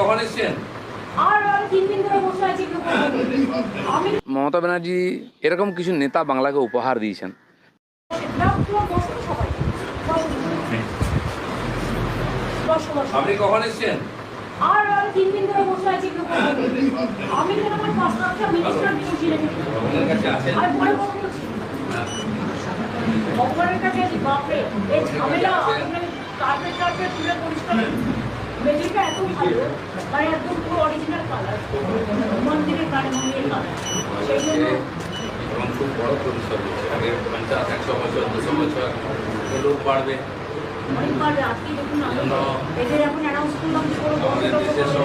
কখন এসছেন? মমতা ব্যানার্জি এরকম কিছু নেতা বাংলাকে উপহার দিয়েছেন। আপনি কখন এসছেন? আর তিন দিন ধরে বসে আছি আমি তো আমার পাঁচ লাখটা মিনিস্টার দিয়েছিলেন আপনার কাছে আছেন? আর পরে কাছে বাপরে। এই ঝামেলা কার্পেট কার্পেট তুলে পরিষ্কার মেঝেটা এত ভালো মানে একদম পুরো অরিজিনাল কালার মন্দিরের কালী মন্দিরের কালার সেই জন্য এবং খুব বড় পরিসর আগে পঞ্চাশ একশো বছর দুশো বছর লোক বাড়বে।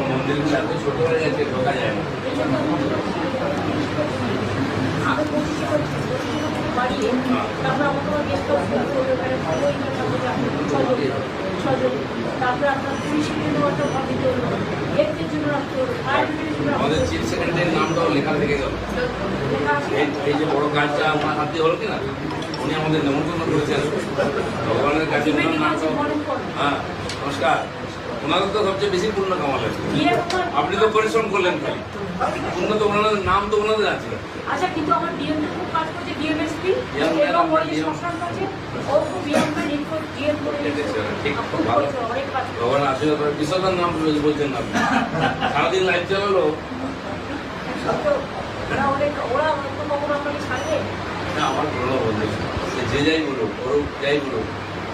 মন্দিরগুলো এত ছোট হয়ে গেছে ঢোকা যায় না। বাড়িয়ে তারপর আমাকে তারপরে আপনার ভাবি জন্য জন্য রাখতে হবে। আমাদের চিফ সেক্রেটারির নামটাও লেখা থেকে গেল আছে? এই যে বড় কাজটা আমার হাতে হলো কিনা উনি আমাদের নেমন্তন্ন করেছেন। ভগবানের কাছে হ্যাঁ নমস্কার। ওনাদের তো সবচেয়ে বেশি পূর্ণ কামালেন। দিয়ে ওখানে আপনি তো পরিশ্রম করলেন খালি। পূর্ণ তো ওনাদের নাম তো ওনাদের আছে। আচ্ছা কিন্তু আমার ডিএম খুব কাজ করছে ডিএমএসপি এবং ওই যে শ্মশান কাছে ও খুব ডিএম রিপোর্ট ডিএম করে দিয়েছে। ঠিক খুব ভালো। করছে, অনেক কাজ ভগবান আশীর্বাদ করে। বিশ্বকার নাম বলছেন না সারাদিন লাইভ চালালো ওরা অনেক ওরা অন্য কখনো আপনাকে ছাড়বে? না আমার পুরোনো বন্ধু যে যাই বলুক যাই বলুক।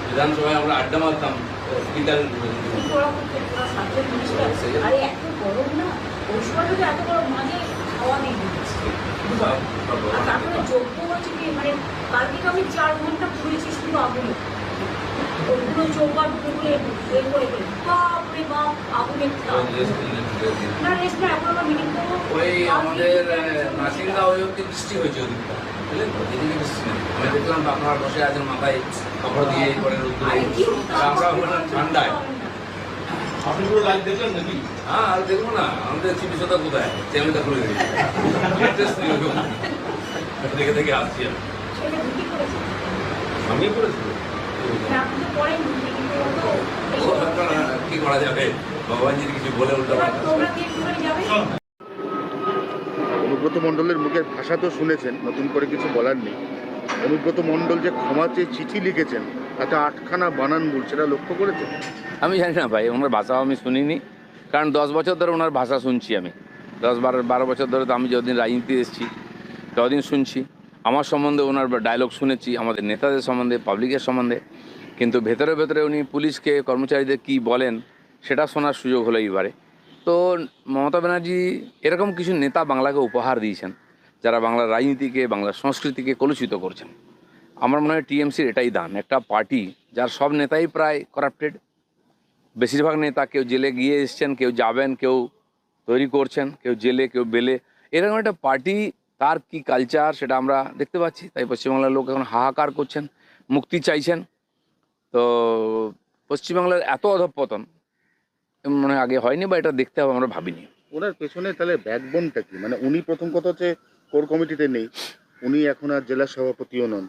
বিধানসভায় আমরা আড্ডা মারতাম ওরা সাবজেক্ট মিনিস্টার আরে এত গরম না। ওই সময় যদি এত গরম মাঝে খাওয়া নেই আর তারপরে যোগ্য হচ্ছে কি মানে কালকে তো আমি চার ঘণ্টা ঘুরেছি শুধু আগুনে ওগুলো চৌকাটগুলো এ করে করে বাপরে বাপ আগুনের না রেস্ট না এখন আমরা মিটিং করব ওই আমাদের নাসিন্দা ওই অব্দি বৃষ্টি হয়েছে ওদিকটা বুঝলেন তো এদিকে বৃষ্টি আমি দেখলাম আপনারা বসে আছেন মাথায় কাপড় দিয়ে এই করে রোদ্দুরে। আরে আমরা হলাম ঠান্ডায়। আপনি পুরো লাইভ দেখলেন নাকি? হ্যাঁ আর দেখব না। আমাদের চিকিৎসা কোথায়? চ্যানেলটা খুলে দিয়েছি কিন্তু ও তো এই ও আপনারা কি করা যাবে? ভগবান যদি কিছু বলে যাবে? অনুব্রত মণ্ডলের মুখের ভাষা তো শুনেছেন নতুন করে কিছু বলার নেই। অনুব্রত মণ্ডল যে ক্ষমা চেয়ে চিঠি লিখেছেন তাতে আটখানা বানান ভুল সেটা লক্ষ্য করেছেন? আমি জানি না ভাই ওনার ভাষাও আমি শুনিনি। কারণ দশ বছর ধরে ওনার ভাষা শুনছি আমি। দশ বারো বারো বছর ধরে তো আমি যতদিন রাজনীতি এসেছি ততদিন শুনছি, আমার সম্বন্ধে ওনার ডায়লগ শুনেছি, আমাদের নেতাদের সম্বন্ধে পাবলিকের সম্বন্ধে, কিন্তু ভেতরে ভেতরে উনি পুলিশকে, কর্মচারীদের কি বলেন, সেটা শোনার সুযোগ হলো এইবারে। তো মমতা ব্যানার্জি এরকম কিছু নেতা বাংলাকে উপহার দিয়েছেন, যারা বাংলার রাজনীতিকে, বাংলার সংস্কৃতিকে কলুষিত করছেন। আমার মনে হয় টিএমসির এটাই দান, একটা পার্টি যার সব নেতাই প্রায় করাপ্টেড বেশিরভাগ নেতা কেউ জেলে গিয়ে এসছেন, কেউ যাবেন, কেউ তৈরি করছেন, কেউ জেলে, কেউ বেলে। এরকম একটা পার্টি তার কি কালচার সেটা আমরা দেখতে পাচ্ছি। তাই পশ্চিমবাংলার লোক এখন হাহাকার করছেন মুক্তি চাইছেন। তো পশ্চিমবাংলার এত অধঃপতন মনে হয় আগে হয়নি বা এটা দেখতে হবে আমরা ভাবিনি। ওনার পেছনে তাহলে ব্যাকবোনটা কি? মানে উনি প্রথম কথা হচ্ছে কোর কমিটিতে নেই উনি এখন আর জেলা সভাপতিও নন।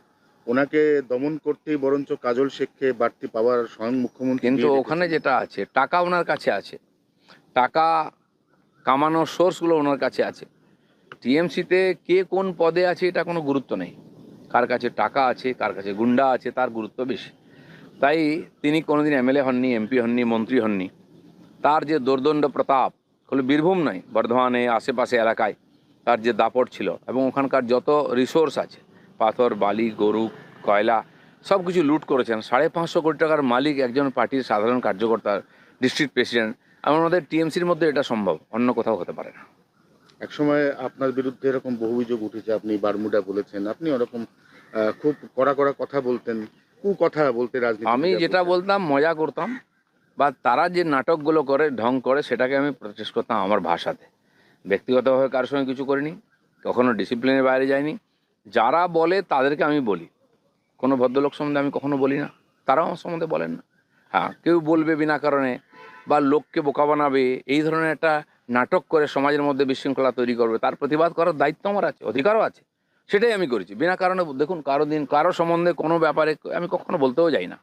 ওনাকে দমন করতেই বরঞ্চ কাজল শেখকে বাড়তি পাওয়ার স্বয়ং মুখ্যমন্ত্রী কিন্তু ওখানে যেটা আছে টাকা ওনার কাছে আছে। টাকা কামানোর সোর্সগুলো ওনার কাছে আছে। টিএমসিতে কে কোন পদে আছে এটা কোনো গুরুত্ব নেই। কার কাছে টাকা আছে, কার কাছে গুন্ডা আছে, তার গুরুত্ব বেশি। তাই তিনি কোনোদিন এমএলএ হননি, এমপি হননি, মন্ত্রী হননি। তার যে দোর্দণ্ড প্রতাপ হলো বীরভূম নয়, বর্ধমানে, আশেপাশে এলাকায় তার যে দাপট ছিল এবং ওখানকার যত রিসোর্স আছে, পাথর, বালি, গরু, কয়লা, সব কিছু লুট করেছেন। সাড়ে পাঁচশো কোটি টাকার মালিক একজন পার্টির সাধারণ কার্যকর্তা ডিস্ট্রিক্ট প্রেসিডেন্ট মধ্যে টিএমসির মধ্যে এটা সম্ভব, অন্য কোথাও হতে পারে না। একসময় আপনার বিরুদ্ধে এরকম বহু অভিযোগ উঠেছে আপনি বারমুডা বলেছেন আপনি ওরকম খুব কড়া কড়া কথা বলতেন কু কথা বলতে রাজনীতি আমি যেটা বলতাম মজা করতাম বা তারা যে নাটকগুলো করে ঢং করে সেটাকে আমি প্রচেষ্ট করতাম আমার ভাষাতে। ব্যক্তিগতভাবে কারোর সঙ্গে কিছু করিনি কখনো ডিসিপ্লিনের বাইরে যায়নি যারা বলে তাদেরকে আমি বলি। কোনো ভদ্রলোক সম্বন্ধে আমি কখনো বলি না। তারাও আমার সম্বন্ধে বলেন না। হ্যাঁ কেউ বলবে বিনা কারণে বা লোককে বোকা বানাবে, এই ধরনের একটা নাটক করে সমাজের মধ্যে বিশৃঙ্খলা তৈরি করবে, তার প্রতিবাদ করার দায়িত্ব আমার আছে, অধিকারও আছে। সেটাই আমি করেছি। বিনা কারণে, দেখুন, কারও দিন, কারও সম্বন্ধে কোনো ব্যাপারে আমি কখনো বলতেও যাই না।